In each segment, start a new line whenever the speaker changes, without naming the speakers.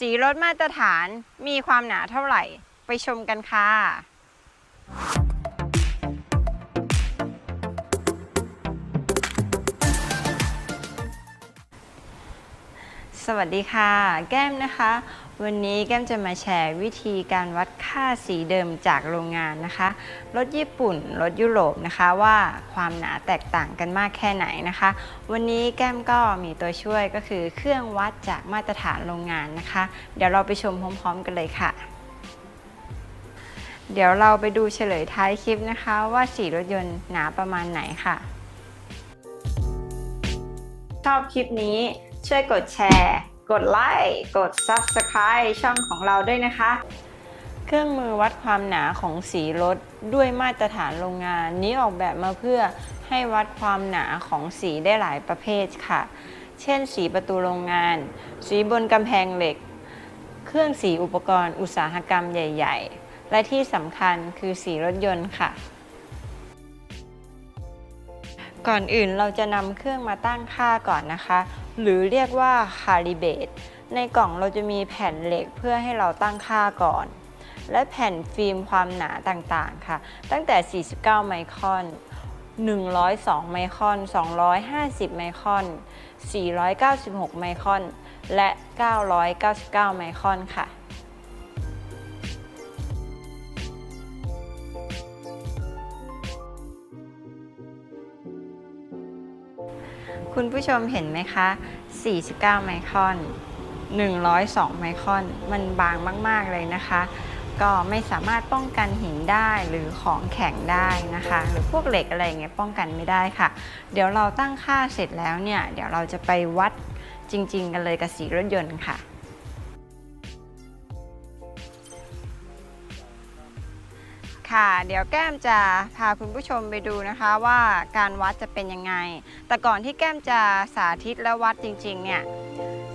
สีรถมาตรฐานมีความหนาเท่าไหร่ ไปชมกันค่ะ สวัสดีค่ะ แก้มนะคะ วันนี้แก้มจะมาแชร์วิธีการวัดค่าสีเดิมจากโรงงานนะคะ รถญี่ปุ่น รถยุโรปนะคะว่าความหนาแตกต่างกันมากแค่ไหนนะคะ วันนี้แก้มก็มีตัวช่วยก็คือเครื่องวัดจากมาตรฐานโรงงานนะคะ เดี๋ยวเราไปชมพร้อม ๆ กันเลยค่ะ เดี๋ยวเราไปดูเฉลยท้ายคลิปนะคะ ว่าสีรถยนต์หนาประมาณไหนค่ะ ชอบคลิปนี้ ช่วยกดแชร์ กดไลค์ กด Subscribe ช่องของเราด้วยนะคะ เครื่องมือวัดความหนาของสีรถด้วยมาตรฐานโรงงานนี้ออกแบบมาเพื่อให้วัดความหนาของสีได้หลายประเภทค่ะ เช่น สีประตูโรงงาน สีบนกำแพงเหล็ก เครื่องสีอุปกรณ์อุตสาหกรรมใหญ่ ๆ และที่สำคัญคือสีรถยนต์ค่ะก่อนอื่นเราจะนำเครื่องมาตั้งค่าก่อนนะคะ หรือเรียกว่าคาลิเบตในกล่องเราจะมีแผ่นเหล็กเพื่อให้เราตั้งค่าก่อน และแผ่นฟิล์มความหนาต่างๆค่ะ ตั้งแต่ 49 ไมครอน 102 ไมครอน 250 ไมครอน 496 ไมครอน และ 999 ไมครอนค่ะ คุณผู้ชมเห็นไหมคะ 49 ไมครอน 102 ไมครอน มันบางมากๆเลยนะคะ ก็ไม่สามารถป้องกันหินได้หรือของแข็งได้นะคะ หรือพวกเหล็กอะไรเงี้ยป้องกันไม่ได้ค่ะ เดี๋ยวเราตั้งค่าเสร็จแล้วเนี่ย เดี๋ยวเราจะไปวัดจริง ๆ กันเลยกับสีรถยนต์ค่ะ ค่ะ เดี๋ยวแก้มจะพาคุณผู้ชมไปดูนะคะว่าการวัดจะเป็นยังไง แต่ก่อนที่แก้มจะสาธิตและวัดจริงๆเนี่ย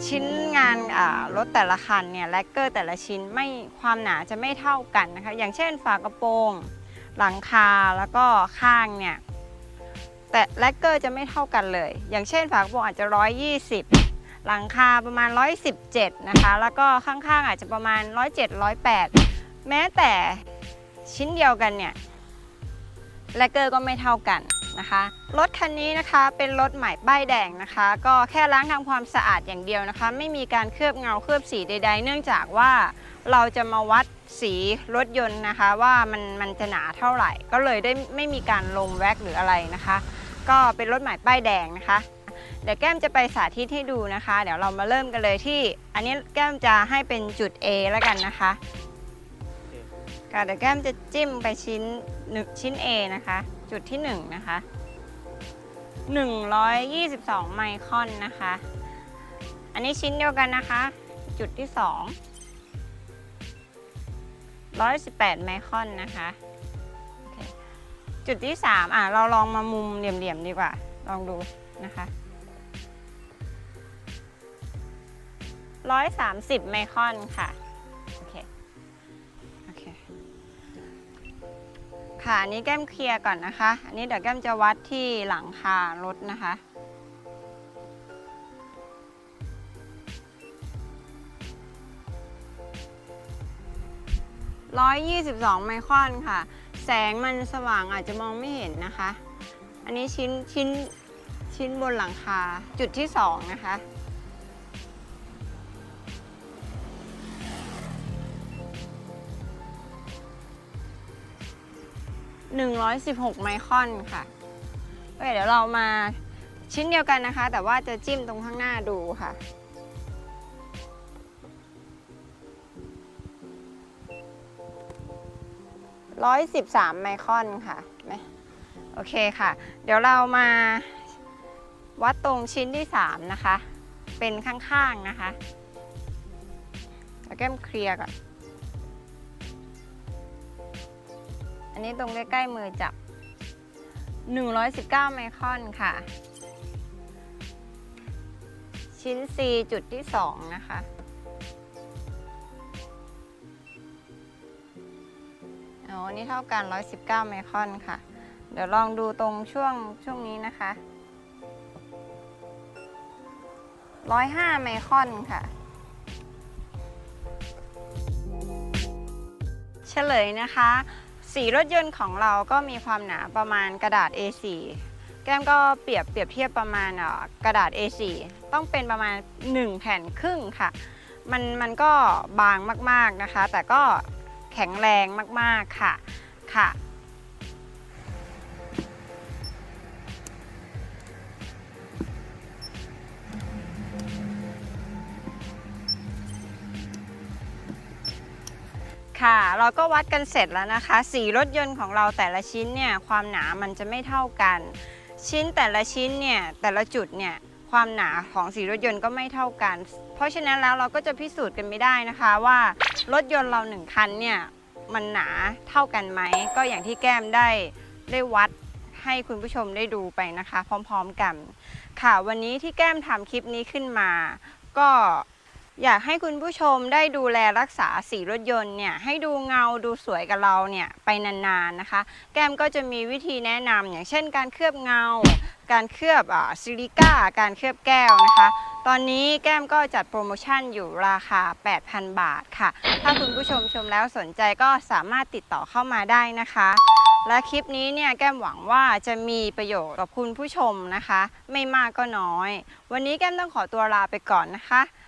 ชิ้นงานรถแต่ละคันเนี่ยแลกเกอร์แต่ละชิ้นไม่ความหนาจะไม่เท่ากันนะคะ อย่างเช่นฝากระโปรง หลังคาแล้วก็ข้างเนี่ยแต่แลกเกอร์จะไม่เท่ากันเลย อย่างเช่นฝากระโปรงอาจจะ 120 หลังคาประมาณ 117 นะคะ แล้วก็ข้างๆอาจจะประมาณ 107 108 แม้แต่ ชิ้นเดียวกันเนี่ยแลกเกอร์ก็ไม่เท่ากันนะคะรถคันนี้นะคะเป็นรถใหม่ป้ายแดงนะคะ ก็แค่ล้างทำความสะอาดอย่างเดียวนะคะ ไม่มีการเคลือบเงาเคลือบสีใด ๆ เนื่องจากว่าเราจะมาวัดสีรถยนต์นะคะ ว่ามันมันจะหนาเท่าไหร่ ก็เลยได้ไม่มีการลงแว็กหรืออะไรนะคะ ก็เป็นรถใหม่ป้ายแดงนะคะ เดี๋ยวแก้มจะไปสาธิตให้ดูนะคะ เดี๋ยวเรามาเริ่มกันเลยที่ อันนี้แก้มจะให้เป็นจุด A แล้วกันนะคะ ค่ะเดี๋ยวแก้มจะจิ้มไปชิ้นหนึ่งชิ้น A นะคะ จุดที่1นะคะ122 ไมครอนนะคะ อันนี้ชิ้นเดียวกันนะคะ จุดที่ 2 118 ไมครอนนะคะ จุดที่ 3 อะ เราลองมามุมเหลี่ยมๆดีกว่า ลองดูนะคะ130 ไมครอนค่ะ ค่ะอันนี้แก้มเคลียร์ก่อนนะคะ อันนี้เดี๋ยวแก้มจะวัดที่หลังคารถนะคะ 122 ไมครอนค่ะ แสงมันสว่างอาจจะมองไม่เห็นนะคะ อันนี้ชิ้นชิ้นชิ้นบนหลังคาจุดที่ 2 นะคะ 116 ไมครอนค่ะโอเคเดี๋ยวเรามาชิ้นเดียวกันนะคะ แต่ว่าจะจิ้มตรงข้างหน้าดูค่ะ113ไมครอนค่ะไหมโอเคค่ะ เดี๋ยวเรามาวัดตรงชิ้นที่3นะคะ เป็นข้างๆนะคะแล้วแก้มเคลียร์ก่อน อันนี้ตรงใกล้ๆมือจับ 119 ไมครอนค่ะ ชิ้น C จุดที่ 2 นะคะ อ๋อ นี่เท่ากัน 119 ไมครอนค่ะ เดี๋ยวลองดูตรงช่วงช่วงนี้นะคะ 105 ไมครอนค่ะเฉลยนะคะ สีรถยนต์ของเราก็มีความหนาประมาณกระดาษ A4 แก้มก็เปรียบเปรียบเทียบประมาณอ่อกระดาษ A4 ต้องเป็นประมาณ 1 แผ่นครึ่งค่ะ มันมันก็บางมากๆนะคะ แต่ก็แข็งแรงมากๆค่ะค่ะ ค่ะ เราก็วัดกันเสร็จแล้วนะคะ สีรถยนต์ของเราแต่ละชิ้นเนี่ยความหนามันจะไม่เท่ากัน ชิ้นแต่ละชิ้นเนี่ยแต่ละจุดเนี่ยความหนาของสีรถยนต์ก็ไม่เท่ากัน เพราะฉะนั้นแล้วเราก็จะพิสูจน์กันไม่ได้นะคะว่ารถยนต์เราหนึ่งคันเนี่ยมันหนาเท่ากันไหม ก็อย่างที่แก้มได้ได้วัดให้คุณผู้ชมได้ดูไปนะคะ พร้อม ๆ กัน ค่ะวันนี้ที่แก้มทำคลิปนี้ขึ้นมา ก็ อยากให้คุณผู้ชมได้ดูแลรักษาสีรถยนต์เนี่ยให้ดูเงาดูสวยกับเราเนี่ยไปนานๆนะคะ แก้มก็จะมีวิธีแนะนำอย่างเช่น การเคลือบเงา การเคลือบอซิลิก้า การเคลือบแก้วนะคะ ตอนนี้แก้มก็จัดโปรโมชั่นอยู่ราคา 8,000 บาทค่ะ ถ้าคุณผู้ชมชมแล้วสนใจก็สามารถติดต่อเข้ามาได้นะคะ และคลิปนี้เนี่ยแก้มหวังว่าจะมีประโยชน์กับคุณผู้ชมนะคะ ไม่มากก็น้อย วันนี้แก้มต้องขอตัวลาไปก่อนนะคะ